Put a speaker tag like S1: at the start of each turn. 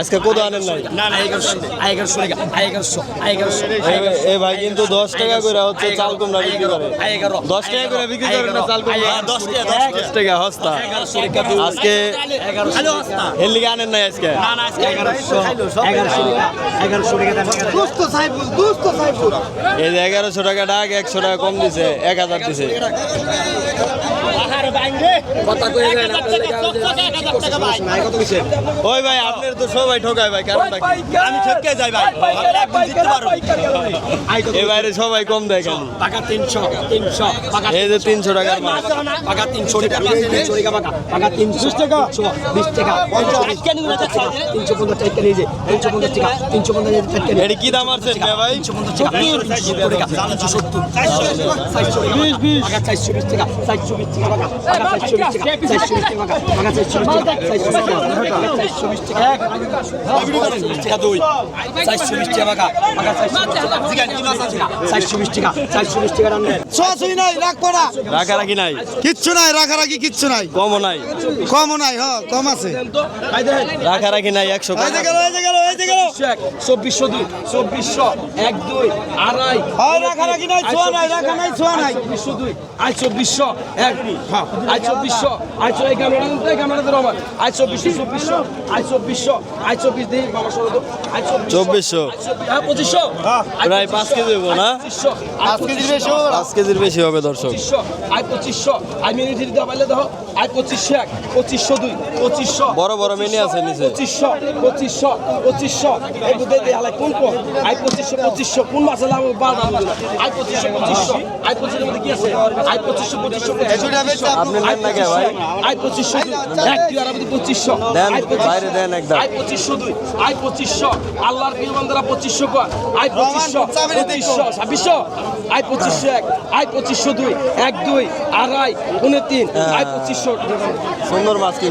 S1: আজকে কত আনেন নাই? এ- ভাই কিন্তু দশ টাকা করে হচ্ছে চাল কুমড়া বিক্রি করে। দশ টাকা করে বিক্রি করে না চাল কুমড়া?
S2: হ্যাঁ, দশ টাকা
S1: হস্তা। আজকে
S2: এগারোশো
S1: আনেন নাই আজকে? এই যে এগারোশো টাকা ডাক একশো টাকা কম দিছে এক হাজার দিছে। ha.
S2: কথা কয়ে যায় না
S1: ওই ভাই আপনার তো সবাই ঠকায় ভাই কারণটা কি
S2: আমি ঠকে যাই ভাই। একদিন জিততে পারো
S1: এই বাইরে সবাই কম দেয় খালি
S2: টাকা তিনশো তিনশো টাকা
S1: এই যে তিনশো টাকার মাছ
S2: টাকা তিনশো টাকা তিনশো টাকা টাকা টাকা তিনশো টাকা? বিশ টাকা তিনশো পঞ্চাশ টাকা নিয়ে যে তিনশো পঞ্চাশ টাকা তিনশো পঞ্চাশ টাকা
S1: এটা কি দাম আছে ভাই?
S2: টাকা টাকা টাকা টাকা টাকা
S1: রাখারাখি নাই।
S3: কিচ্ছু নাই রাখারাখি কিচ্ছু নাই।
S1: কমও নাই।
S3: কমও নাই হ কম আছে।
S1: রাখারাখি নাই একশো
S2: চব্বিশশো দুই চব্বিশশো এক দুই আড়াই।
S3: হয় রাখারাখি নাই ছোঁয়া নাই রাখা নাই ছোঁয়া নাই।
S2: চব্বিশশো দুই আই চব্বিশশো এক হ্যাঁ আই চব্বিশশো আই চো এই ক্যামেরা এই ক্যামেরা ধরো আমার। আই চব্বিশশো চব্বিশশো আই চব্বিশশো আই চব্বিশ দিই বাবা সরো তো।
S1: চব্বিশশো
S2: হ্যাঁ পঁচিশশো।
S1: প্রায় পাঁচ কেজি হব না?
S2: পঁচিশশো আই পঁচিশশো
S1: পাঁচ কেজির বেশি হবে দর্শক।
S2: পঁচিশশো আই পঁচিশশো আই মিনিট দিতে পারলে দেখো আই পঁচিশশো এক পঁচিশশো দুই পঁচিশশো
S1: বড় বড় মেনে আছে নিচে।
S2: পঁচিশশো পঁচিশশো পঁচিশশো। এই বুঝতে দিয়ে হালাই কোন কোন? আই পঁচিশশো পঁচিশশো কোন মাসে লাভ বার আই পঁচিশশো পঁচিশশো আই পঁচিশের মধ্যে কি আছে? আই পঁচিশশো পঁচিশশো
S1: আপনি নেন না কে ভাই?
S2: আই পঁচিশশো দুই। এক দুই আর আমাদের পঁচিশশো।
S1: দেন,
S2: আই পঁচিশশো-
S1: বাইরে দেন একদম।
S2: আই পঁচিশশো দুই। আই পঁচিশশো। আল্লাহর পিলবান্দারা পঁচিশশো কর আই পঁচিশশো। পঁচিশশো। ছাব্বিশশো? আই পঁচিশশো এক। আই পঁচিশশো দুই। এক দুই আড়াই উনে তিন আই 2500
S1: সুন্দর মাছ কিনছে।